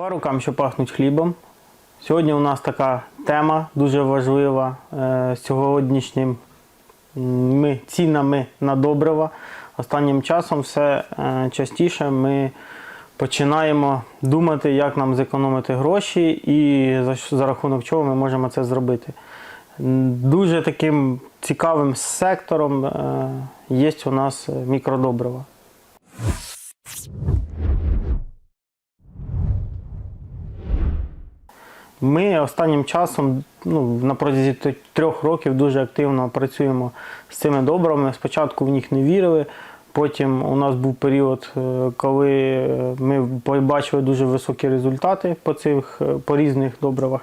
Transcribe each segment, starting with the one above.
По рукам, що пахнуть хлібом. Сьогодні у нас така тема дуже важлива е, з сьогоднішнім ми, цінами на добрива. Останнім часом все е, частіше ми починаємо думати, як нам зекономити гроші і за, за рахунок чого ми можемо це зробити. Дуже таким цікавим сектором е, є у нас мікродобрива. Ми останнім часом, ну, на протязі трьох років дуже активно працюємо з цими добривами. Спочатку в них не вірили. Потім у нас був період, е, коли е, ми побачили дуже високі результати по цих е, по різних добривах.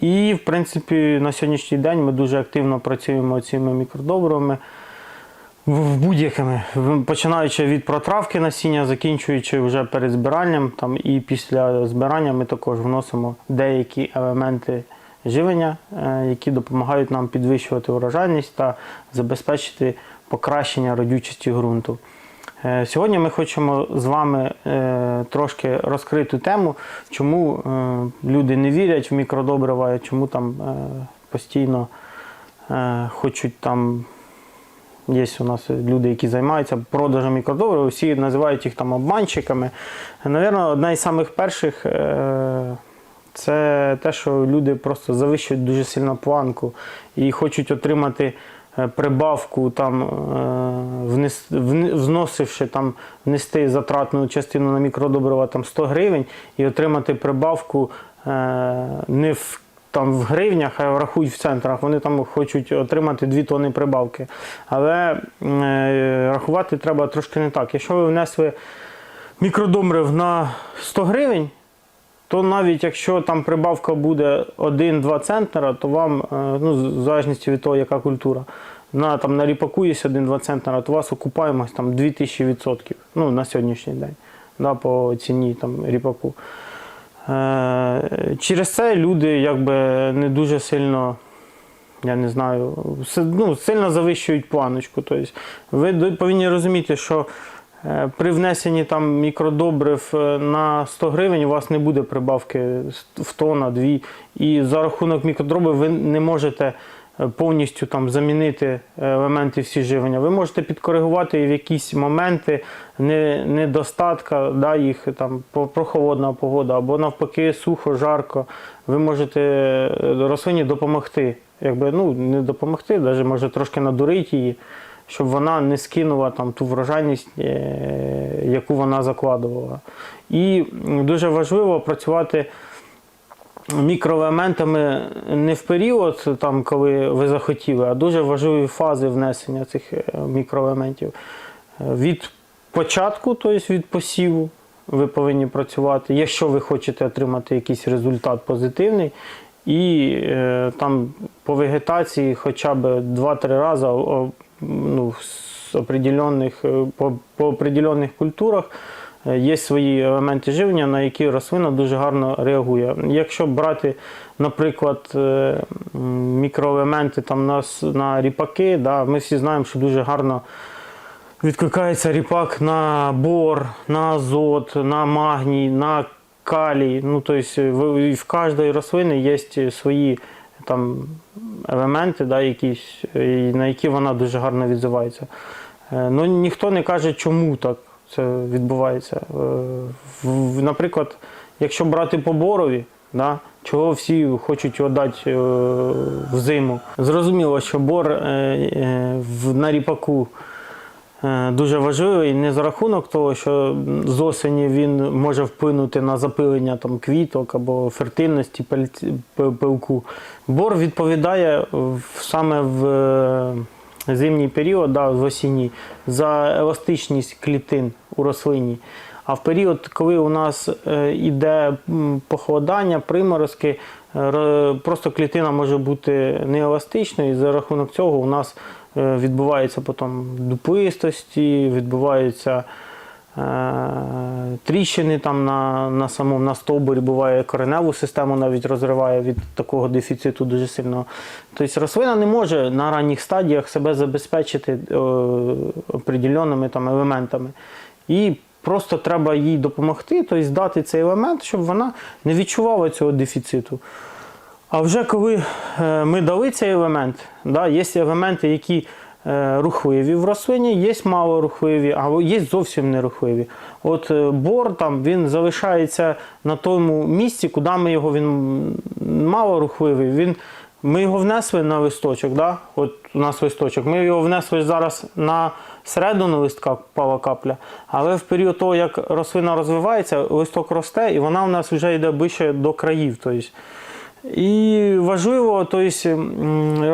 І, в принципі, на сьогоднішній день ми дуже активно працюємо цими мікродобривами в- будь-якими, починаючи від протравки насіння, закінчуючи вже перед збиранням, там і після збирання ми також вносимо деякі елементи живлення, е, які допомагають нам підвищувати урожайність та забезпечити покращення родючості ґрунту. Е, Сьогодні ми хочемо з вами е, трошки розкрити тему, чому люди не вірять в мікродобрива, чому там постійно хочуть там Є у нас люди, які займаються продажем мікродобрив, всі називають їх там обманщиками. Навірно, одна із самих перших е, це те, що люди просто завищують дуже сильно планку і хочуть отримати е, прибавку, там, е, вносивши там, внести затратну частину на мікродобрива там, 100 гривень і отримати прибавку не в там в гривнях, а врахують в центрах. Вони там хочуть отримати 2 тонни прибавки. Але е, рахувати треба трошки не так. Якщо ви внесли мікродобрив на 100 гривень, то навіть якщо там прибавка буде 1-2 центнера, то вам, е, ну, в залежності від того, яка культура, на, там, на ріпаку є 1-2 центнера, то у вас окупаємость там 2000% ну, на сьогоднішній день да, по ціні там, ріпаку. Е, Через це люди якби не дуже сильно, я не знаю, ну, сильно завищують планочку. Тобто, ви повинні розуміти, що е, при внесенні там мікродобрив е, на 100 гривень у вас не буде прибавки в тонна, дві. І за рахунок мікродобрив ви не можете повністю там замінити е, елементи всі живлення. Ви можете підкоригувати в якісь моменти недостатка да, їх там прохолодна погода або навпаки сухо, жарко. Ви можете е, рослині допомогти. Якби ну не допомогти, навіть може трошки надурити її, щоб вона не скинула там ту врожайність, е, яку вона закладувала. І дуже важливо працювати мікроелементами не в період, там, коли ви захотіли, а дуже важливі фази внесення цих е, мікроелементів. Від початку, тобто від посіву, ви повинні працювати, якщо ви хочете отримати якийсь результат позитивний. І е, там по вегетації хоча б 2-3 рази ну, з определенних, е, по, по определенних культурах є свої елементи живлення, на які рослина дуже гарно реагує. Якщо брати, наприклад, е, мікроелементи там, на, на ріпаки, да, ми всі знаємо, що дуже гарно відкликається ріпак на бор, на азот, на магній, на калій. Ну, тобто в, в кожної рослини є свої там, елементи, да, якісь, на які вона дуже гарно відзивається. Е, Ну, ніхто не каже, чому так це відбувається. Е, Наприклад, якщо брати по борові, да, чого всі хочуть його дати е, в зиму. Зрозуміло, що бор е, на ріпаку дуже важливий не за рахунок того, що з осені він може вплинути на запилення там, квіток або фертильності пилку. Бор відповідає саме в зимній період, да, в осінні, за еластичність клітин у рослині. А в період, коли у нас йде іде похолодання, приморозки, е, просто клітина може бути нееластичною, і за рахунок цього у нас е, відбувається потім дуплистості, відбуваються е, тріщини там на, на самому на стовбурі, буває кореневу систему навіть розриває від такого дефіциту дуже сильного. Тобто рослина не може на ранніх стадіях себе забезпечити е, определеними там елементами. І просто треба їй допомогти, тобто дати цей елемент, щоб вона не відчувала цього дефіциту. А вже коли е, ми дали цей елемент, да, є елементи, які е, рухливі в рослині, є малорухливі, а є зовсім нерухливі. От е, бор там він залишається на тому місці, куди ми його він малорухливий. Він, ми його внесли на листочок, да? от у нас листочок, ми його внесли зараз на середину листка пала капля, але в період того, як рослина розвивається, листок росте і вона у нас вже йде ближче до країв. Тобто, і важливо тобто,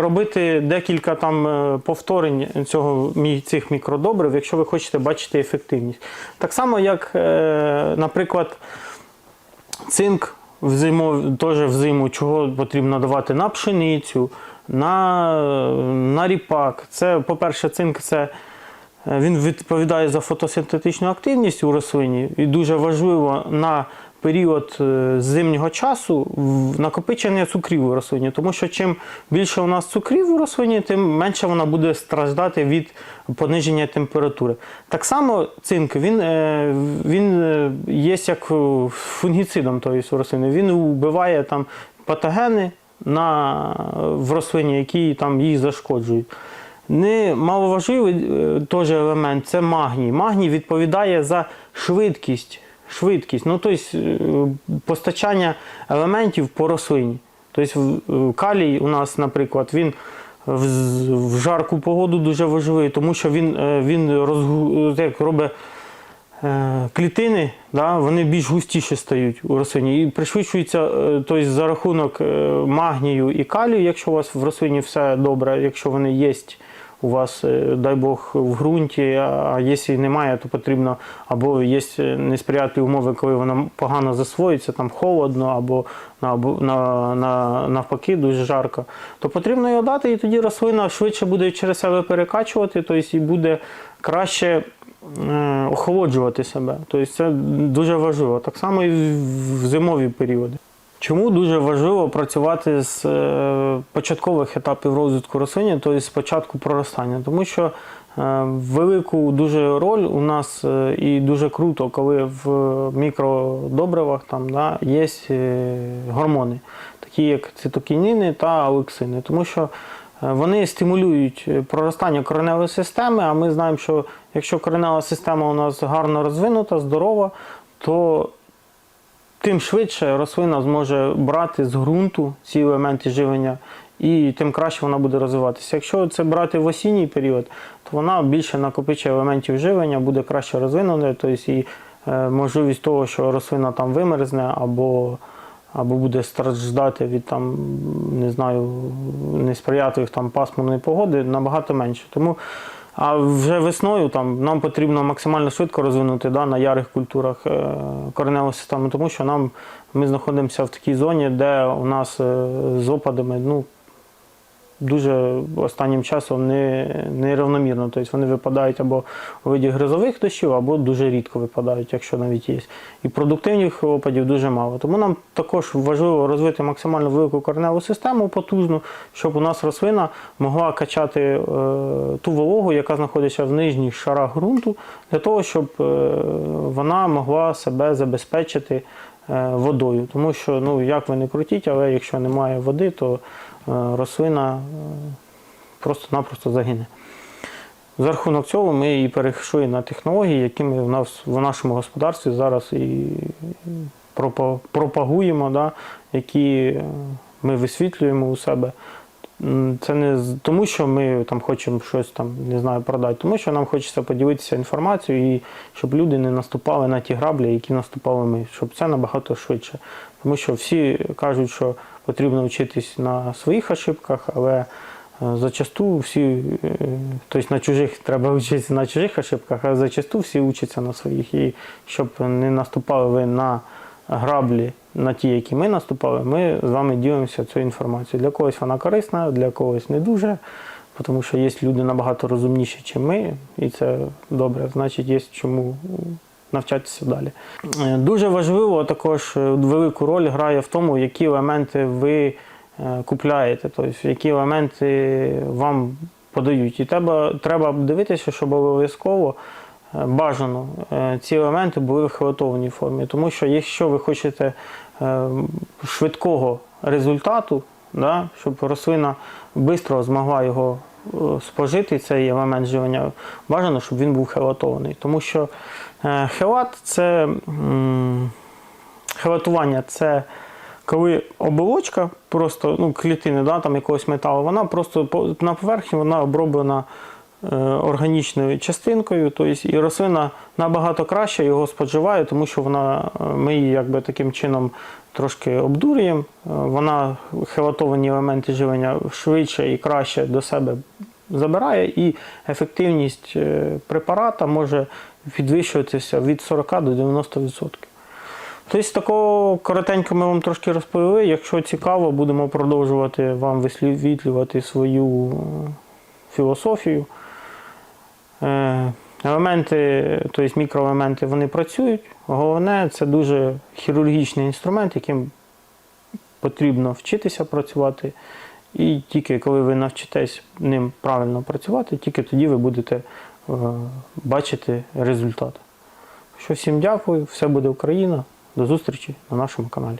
робити декілька там е, повторень цього, цих мікродобрив, якщо ви хочете бачити ефективність. Так само, як, е, наприклад, цинк в зиму, теж в зиму, чого потрібно давати на пшеницю, на, на ріпак. Це, по-перше, цинк це. е, Він відповідає за фотосинтетичну активність у рослині і дуже важливо на період е, зимнього часу накопичення цукрів у рослині. Тому що чим більше у нас цукрів у рослині, тим менше вона буде страждати від пониження температури. Так само цинк він, е, він е, є як фунгіцидом у рослини. Він вбиває там патогени на, в рослині, які там її зашкоджують. Не маловажливий е, теж елемент це магній. Магній відповідає за швидкість. Швидкість, ну тобто е, постачання елементів по рослині. Тобто е, калій у нас, наприклад, він в, жарку погоду дуже важливий, тому що він, е, він розгу, як робить клітини, да, вони більш густіші стають у рослині. І пришвидшується тобто, за рахунок магнію і калію, якщо у вас в рослині все добре, якщо вони є у вас, е, дай Бог, в ґрунті, а якщо немає, то потрібно або є несприятливі умови, коли вона погано засвоїться, там холодно, або, або на, на, навпаки дуже жарко, то потрібно його дати, і тоді рослина швидше буде через себе перекачувати, тобто і буде краще охолоджувати себе. Тобто це дуже важливо. Так само і в зимові періоди. Чому дуже важливо працювати з е, початкових етапів розвитку рослини, тобто з початку проростання? Тому що е, велику дуже роль у нас е, і дуже круто, коли в мікродобривах там да, є гормони, такі як цитокініни та алексини. Тому що вони стимулюють проростання кореневої системи, а ми знаємо, що якщо коренева система у нас гарно розвинута, здорова, то тим швидше рослина зможе брати з ґрунту ці елементи живлення, і тим краще вона буде розвиватися. Якщо це брати в осінній період, то вона більше накопичує елементів живлення, буде краще розвинена, тобто і е, можливість того, що рослина там вимерзне або або буде страждати від там, не знаю, несприятливих там пасмурної погоди набагато менше. Тому а вже весною там нам потрібно максимально швидко розвинути да, на ярих культурах е, кореневу систему, тому що нам ми знаходимося в такій зоні, де у нас е, з опадами ну, дуже останнім часом не, нерівномірно. Тобто вони випадають або у виді грозових дощів, або дуже рідко випадають, якщо навіть є. І продуктивних опадів дуже мало. Тому нам також важливо розвити максимально велику кореневу систему потужну, щоб у нас рослина могла качати е, ту вологу, яка знаходиться в нижніх шарах ґрунту, для того, щоб е, вона могла себе забезпечити е, водою. Тому що, ну як ви не крутіть, але якщо немає води, то рослина е, просто-напросто загине. За рахунок цього ми і перейшли на технології, які ми в нас в нашому господарстві зараз і пропагуємо, да, які е, ми висвітлюємо у себе. Це не тому, що ми там хочемо щось там не знаю продати, тому що нам хочеться поділитися інформацією і щоб люди не наступали на ті граблі, які наступали ми, щоб це набагато швидше. Тому що всі кажуть, що потрібно вчитись на своїх ошибках, але е, зачасту всі, е, тобто на чужих треба вчитися на чужих ошибках, а зачасту всі вчаться на своїх. І щоб не наступали ви на граблі, на ті, які ми наступали, ми з вами ділимося цією інформацією. Для когось вона корисна, для когось не дуже, тому що є люди набагато розумніші, ніж ми, і це добре, значить, є чому навчатися далі. Е, Дуже важливо також е, велику роль грає в тому, які елементи ви е, купляєте, тобто які елементи вам подають. І треба, треба дивитися, щоб обов'язково бажано е, ці елементи були в хелатованій формі. Тому що якщо ви хочете е, швидкого результату, да, щоб рослина швидко змогла його е, спожити, цей елемент живлення, бажано, щоб він був хелатований. Тому що хелат це хелатування це коли оболочка, просто ну, клітини да, там, якогось металу, вона просто на поверхні вона оброблена органічною частинкою, тобто і рослина набагато краще його споживає, тому що вона, е, ми її якби таким чином трошки обдурюємо. Е, Вона хелатовані елементи живлення швидше і краще до себе забирає, і ефективність е, препарата може підвищуватися від 40 до 90%. Тобто такого коротенько ми вам трошки розповіли. Якщо цікаво, будемо продовжувати вам висвітлювати свою е, філософію. Е, Елементи, тобто мікроелементи, вони працюють. Головне, це дуже хірургічний інструмент, яким потрібно вчитися працювати. І тільки коли ви навчитесь ним правильно працювати, тільки тоді ви будете е, бачити результат. Що всім дякую, все буде Україна. До зустрічі на нашому каналі.